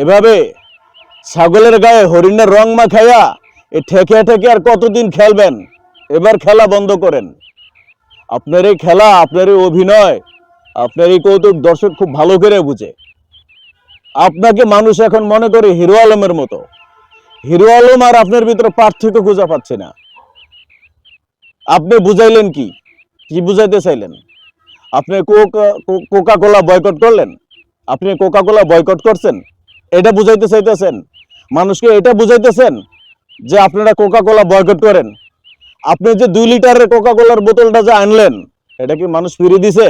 এভাবে ছাগলের গায়ে হরিণের রং মাখাইয়া এ ঠেকে ঠেকে আর কতদিন খেলবেন? এবার খেলা বন্ধ করেন। আপনার এই খেলা আপনার এই অভিনয় আপনার এই কৌতুক দর্শক খুব ভালো করে বুঝে। আপনাকে মানুষ এখন মনে করে হিরো আলমের মতো। হিরো আলম আর আপনার ভিতরে পার্থক্য খুঁজে পাচ্ছে না। আপনি বুঝাইলেন কি? কি বুঝাইতে চাইলেন? আপনি কোকা কোলা বয়কট করলেন? আপনি কোকা কোলা বয়কট করছেন? এটা বুঝাইতে চাইতেছেন? মানুষকে এটা বুঝাইতেছেন যে আপনারা কোকা কোলা বয়কট করেন? আপনি যে দুই লিটারের কোকা কোলার বোতলটা যে আনলেন, এটা কি মানুষ ফিরিয়ে দিছে?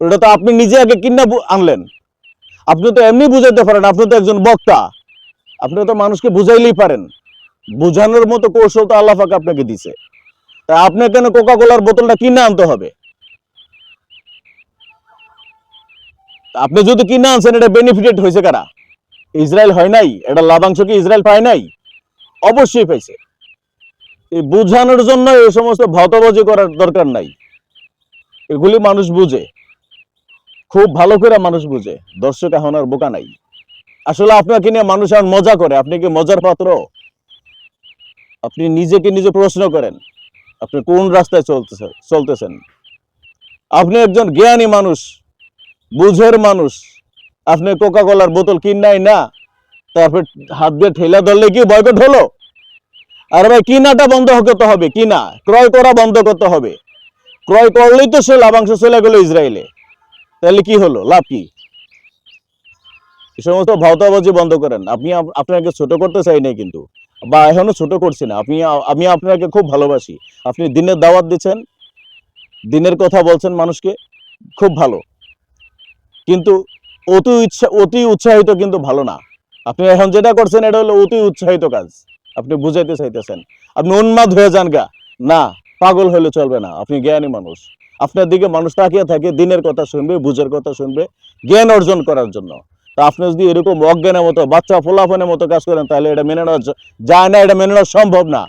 ওটা তো আপনি নিজে আগে কিনা আনলেন। আপনি তো এমনি বুঝাইতে পারেন, আপনি তো একজন বক্তা। আপনি তো মানুষকে বুঝাইলেই পারেন। বুঝানোর মতো কৌশল তো আল্লাহ পাক আপনাকে দিছে। তা আপনি কেন কোকা কোলার বোতলটা কিনে আনতে হবে? আপনি যদি কিনে আনছেন, এটা বেনিফিটেড হয়েছে কারা? ইসরায়েল হয় নাই? এটা লাভাংশ কি ইসরায়েল পায় নাই? অবশ্যই পাইছে। এই বুঝানোর জন্য এই সমস্ত ভতবাজি করার দরকার নাই। এগুলি মানুষ বুঝে। খুব ভালো করে মানুষ বুঝে। দর্শক এখন আর বোকা নাই। আসলে আপনাকে নিয়ে মানুষ এখন মজা করে। আপনি কি মজার পাত্র? আপনি নিজেকে নিজে প্রশ্ন করেন, আপনি কোন রাস্তায় চলতেছেন চলতেছেন? আপনি একজন জ্ঞানী মানুষ। বুঝের মানুষ। আপনি কোকা কোলার বোতল কিনাই না, তারপর হাত দিয়ে ঠেলা ধরলে কি বয়কট হলো? আর ভাই, কিনাটা বন্ধ করতে হবে, কিনা? ক্রয় করা বন্ধ করতে হবে। ক্রয় করলেই তো সে লাভাংশ চলে গেল ইসরায়েলে। তাহলে কি হলো? লাভ কি? এই সমস্ত ভাওতাবাজি বন্ধ করেন। আপনি আপনাকে ছোট করতে চাই নাই কিন্তু। বা এখনও ছোট করছি না। আপনি আমি আপনাকে খুব ভালোবাসি। আপনি দিনের দাওয়াত দিচ্ছেন। দিনের কথা বলছেন মানুষকে। খুব ভালো। কিন্তু অতি ইচ্ছা অতি উৎসাহিত কিন্তু ভালো না। আপনি এখন যেটা করছেন, এটা হলো অতি উৎসাহিত কাজ। আপনি বুঝাইতে চাইতেছেন। আপনি উন্মাদ হয়ে যান গা। না, পাগল হলে চলবে না। আপনি জ্ঞানী মানুষ। আপনার দিকে মানুষ তাকিয়ে থাকে, দিনের কথা শুনবে, বুঝের কথা শুনবে, জ্ঞান অর্জন করার জন্য। তা আপনি যদি এরকম অজ্ঞানের মতো, বাচ্চা ফোলাফনের মতো কাজ করেন, তাহলে এটা মেনে নেওয়া যায় না, এটা মেনে নেওয়া সম্ভব না।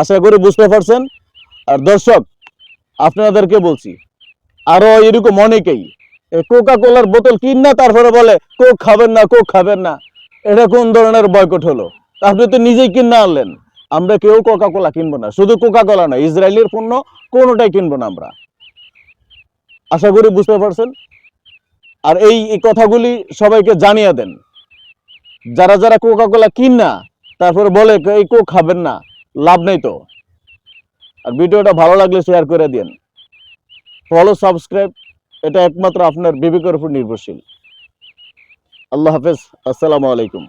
আশা করি বুঝতে পারছেন? আর দর্শক, আপনাদেরকে বলছি, আরও এরকম অনেকেই কোকা কোলার বোতল কিন না, তারপরে বলে কোক খাবেন না কোক খাবেন না। এটা কোন ধরনের বয়কট হলো? আপনি তো নিজেই কিনে আনলেন। আমরা কেউ কোকা কোলা কিনবো না, শুধু কোকা কোলা না, ইসরায়েলের পণ্য কোনোটাই কিনবো না আমরা। আশা করি বুঝতে পারছেন? আর এই কথাগুলি সবাইকে জানিয়ে দেন। যারা যারা কোকা কোলা কিন না, তারপরে বলে, এই কোক খাবেন না। লাভ নেই তো। আর ভিডিওটা ভালো লাগলে শেয়ার করে দিন ফলো সাবস্ক্রাইব এটা একমাত্র আপনার বিবেকের উপর নির্ভরশীল। আল্লাহ হাফেজ আসসালামু আলাইকুম।